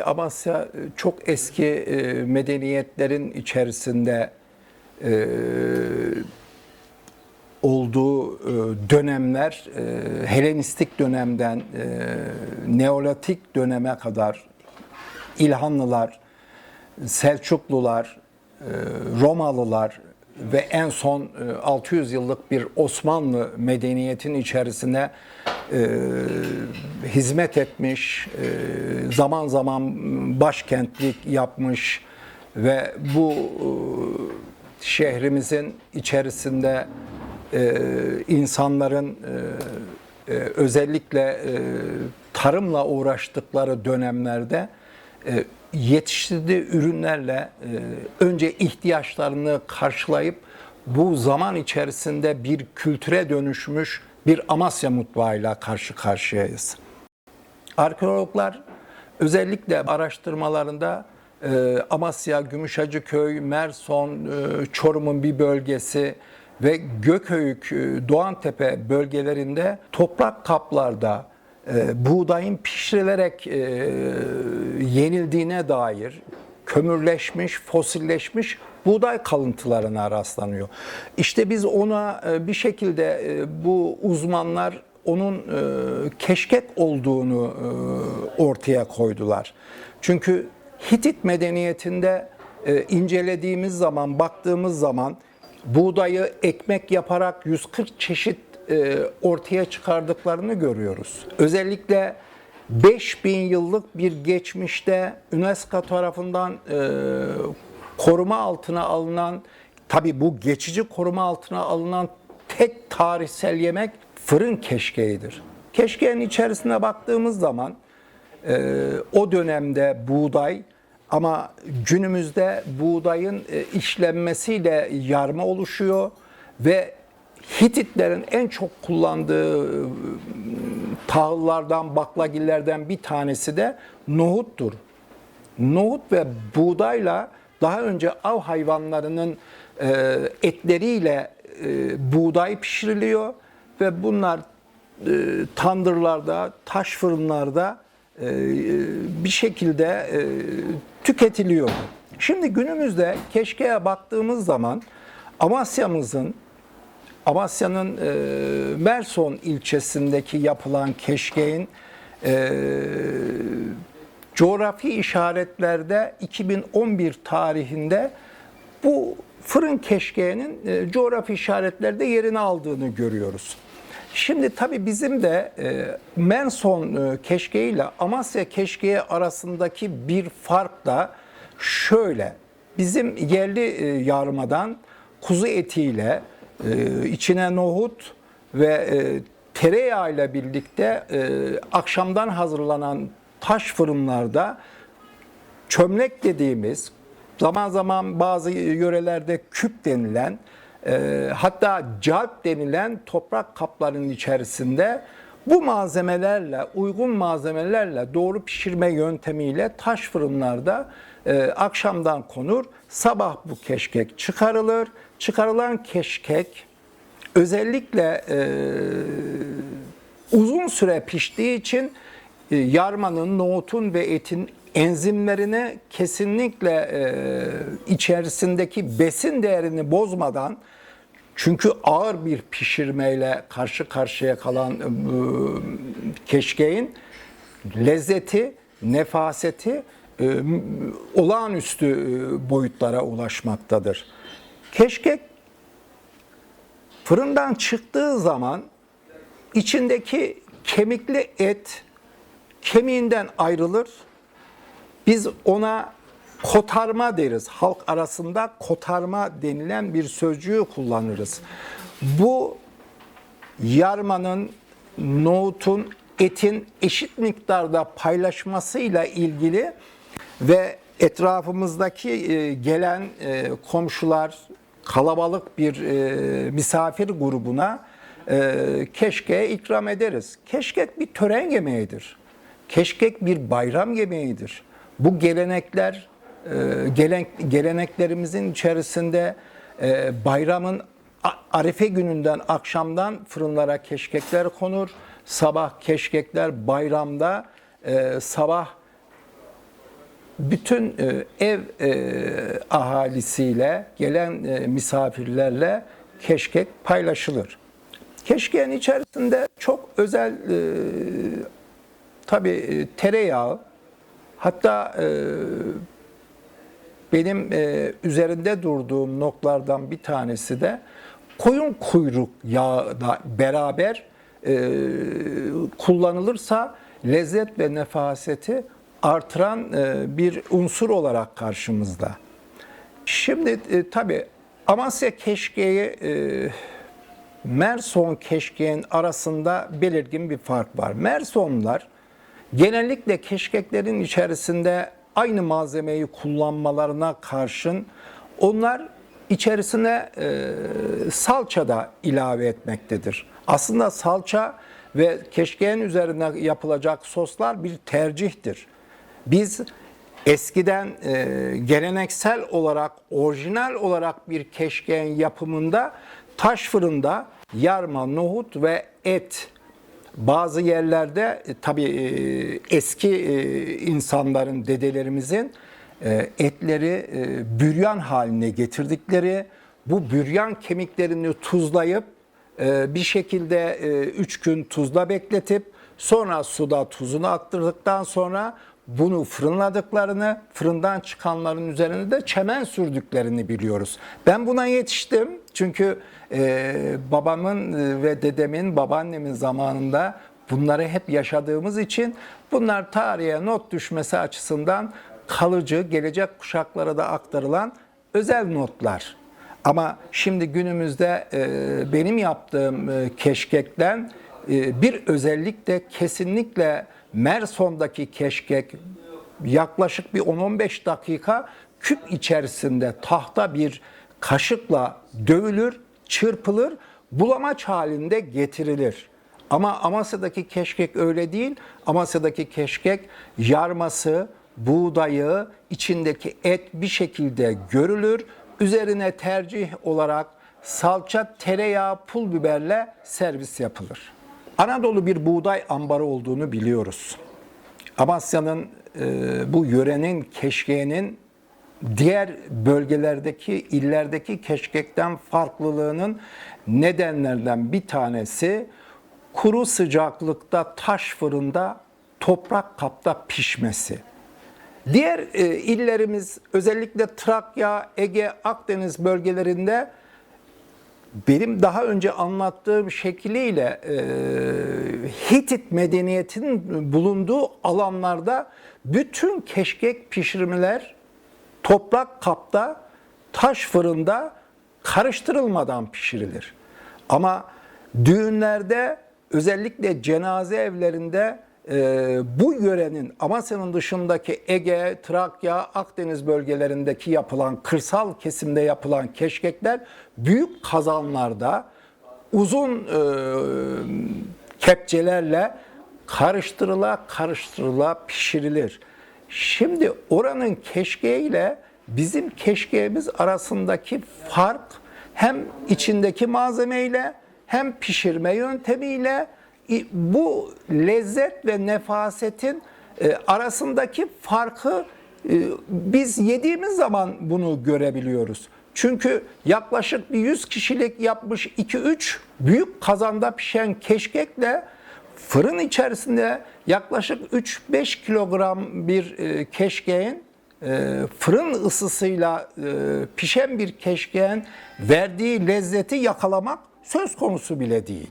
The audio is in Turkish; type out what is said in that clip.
Tabi Amasya e, çok eski e, medeniyetlerin içerisinde e, olduğu dönemler Helenistik dönemden Neolitik döneme kadar İlhanlılar, Selçuklular, Romalılar ve en son e, 600 yıllık bir Osmanlı medeniyetin içerisine hizmet etmiş, e, zaman zaman başkentlik yapmış ve bu e, şehrimizin içerisinde e, insanların e, e, özellikle e, tarımla uğraştıkları dönemlerde e, yetiştirdiği ürünlerle e, önce ihtiyaçlarını karşılayıp bu zaman içerisinde bir kültüre dönüşmüş bir Amasya mutfağıyla karşı karşıyayız. Arkeologlar özellikle araştırmalarında e, Amasya, Gümüşhacıköy, Merson, e, Çorum'un bir bölgesi ve Gököyük, e, Doğantepe bölgelerinde toprak kaplarda e, buğdayın pişirilerek e, yenildiğine dair kömürleşmiş, fosilleşmiş buğday kalıntılarına rastlanıyor. İşte biz ona e, bir şekilde e, bu uzmanlar onun e, keşkek olduğunu ortaya koydular. Çünkü Hitit medeniyetinde incelediğimiz zaman, baktığımız zaman buğdayı ekmek yaparak 140 çeşit ortaya çıkardıklarını görüyoruz. Özellikle 5000 yıllık bir geçmişte UNESCO tarafından koruma altına alınan, tabi bu geçici koruma altına alınan tek tarihsel yemek fırın keşkeğidir. Keşkeğin içerisine baktığımız zaman e, o dönemde buğday ama günümüzde buğdayın e, işlenmesiyle yarma oluşuyor ve Hititlerin en çok kullandığı e, tahıllardan, baklagillerden bir tanesi de nohuttur. Nohut ve buğdayla daha önce av hayvanlarının e, etleriyle e, buğday pişiriliyor ve bunlar e, tandırlarda, taş fırınlarda bir şekilde tüketiliyor. Şimdi günümüzde keşkeye baktığımız zaman Amasya'mızın Amasya'nın Merson ilçesindeki yapılan keşkeğin coğrafi işaretlerde 2011 tarihinde bu fırın keşkeğinin e, coğrafi işaretlerde yerini aldığını görüyoruz. Şimdi tabii bizim de e, Merson e, keşkeği ile Amasya keşkeği arasındaki bir fark da şöyle. Bizim yerli yarmadan kuzu etiyle içine nohut ve tereyağı ile birlikte akşamdan hazırlanan taş fırınlarda çömlek dediğimiz zaman zaman bazı yörelerde küp denilen e, hatta calp denilen toprak kaplarının içerisinde bu malzemelerle, uygun malzemelerle doğru pişirme yöntemiyle taş fırınlarda e, akşamdan konur. Sabah bu keşkek çıkarılır. Çıkarılan keşkek özellikle e, uzun süre piştiği için yarmanın, nohutun ve etin enzimlerine kesinlikle e, içerisindeki besin değerini bozmadan çünkü ağır bir pişirmeyle karşı karşıya kalan e, keşkeğin lezzeti, nefaseti e, olağanüstü e, boyutlara ulaşmaktadır. Keşkek fırından çıktığı zaman içindeki kemikli et kemiğinden ayrılır. Biz ona kotarma deriz. Halk arasında kotarma denilen bir sözcüğü kullanırız. Bu yarmanın, nohutun, etin eşit miktarda paylaşmasıyla ilgili ve etrafımızdaki e, gelen e, komşular kalabalık bir e, misafir grubuna keşke ikram ederiz. Keşkek bir tören yemeğidir. Keşkek bir bayram yemeğidir. Bu gelenekler gelen, geleneklerimizin içerisinde bayramın Arife gününden akşamdan fırınlara keşkekler konur. Sabah keşkekler bayramda sabah bütün e, ev e, ahalisiyle, gelen e, misafirlerle keşkek paylaşılır. Keşkeğin içerisinde çok özel e, tabii e, tereyağı, hatta e, benim e, üzerinde durduğum noktalardan bir tanesi de koyun kuyruk yağı da beraber e, kullanılırsa lezzet ve nefaseti artıran e, bir unsur olarak karşımızda. Şimdi e, tabii Amasya keşkeği e, Merson keşkeğin arasında belirgin bir fark var. Mersonlar genellikle keşkeklerin içerisinde aynı malzemeyi kullanmalarına karşın onlar içerisine e, salça da ilave etmektedir. Aslında salça ve keşkeğin üzerine yapılacak soslar bir tercihtir. Biz eskiden e, geleneksel olarak, orijinal olarak bir keşkeğin yapımında taş fırında yarma, nohut ve et bazı yerlerde e, tabii e, eski e, insanların, dedelerimizin etleri büryan haline getirdikleri, bu büryan kemiklerini tuzlayıp bir şekilde 3 gün tuzla bekletip sonra suda tuzunu attırdıktan sonra bunu fırınladıklarını, fırından çıkanların üzerine de çemen sürdüklerini biliyoruz. Ben buna yetiştim çünkü e, babamın e, ve dedemin, babaannemin zamanında bunları hep yaşadığımız için bunlar tarihe not düşmesi açısından kalıcı, gelecek kuşaklara da aktarılan özel notlar. Ama şimdi günümüzde e, benim yaptığım e, keşkekten e, bir özellik de kesinlikle Merson'daki keşkek yaklaşık bir 10-15 dakika küp içerisinde tahta bir kaşıkla dövülür, çırpılır, bulamaç halinde getirilir. Ama Amasya'daki keşkek öyle değil. Amasya'daki keşkek yarması, buğdayı, içindeki et bir şekilde görülür. Üzerine tercih olarak salça, tereyağı, pul biberle servis yapılır. Anadolu bir buğday ambarı olduğunu biliyoruz. Amasya'nın e, bu yörenin keşkeğinin diğer bölgelerdeki, illerdeki keşkekten farklılığının nedenlerden bir tanesi kuru sıcaklıkta taş fırında toprak kapta pişmesi. Diğer e, illerimiz özellikle Trakya, Ege, Akdeniz bölgelerinde benim daha önce anlattığım şekliyle e, Hitit medeniyetinin bulunduğu alanlarda bütün keşkek pişirmeler toprak kapta, taş fırında karıştırılmadan pişirilir. Ama düğünlerde özellikle cenaze evlerinde e, bu yörenin Amasya'nın dışındaki Ege, Trakya, Akdeniz bölgelerindeki yapılan kırsal kesimde yapılan keşkekler büyük kazanlarda uzun e, kepçelerle karıştırıla karıştırıla pişirilir. Şimdi oranın keşkeğiyle bizim keşkeğimiz arasındaki fark hem içindeki malzemeyle hem pişirme yöntemiyle bu lezzet ve nefasetin e, arasındaki farkı e, biz yediğimiz zaman bunu görebiliyoruz. Çünkü yaklaşık bir 100 kişilik yapmış 2-3 büyük kazanda pişen keşkekle fırın içerisinde yaklaşık 3-5 kilogram bir e, keşkeğin fırın ısısıyla pişen bir keşkeğin verdiği lezzeti yakalamak söz konusu bile değil.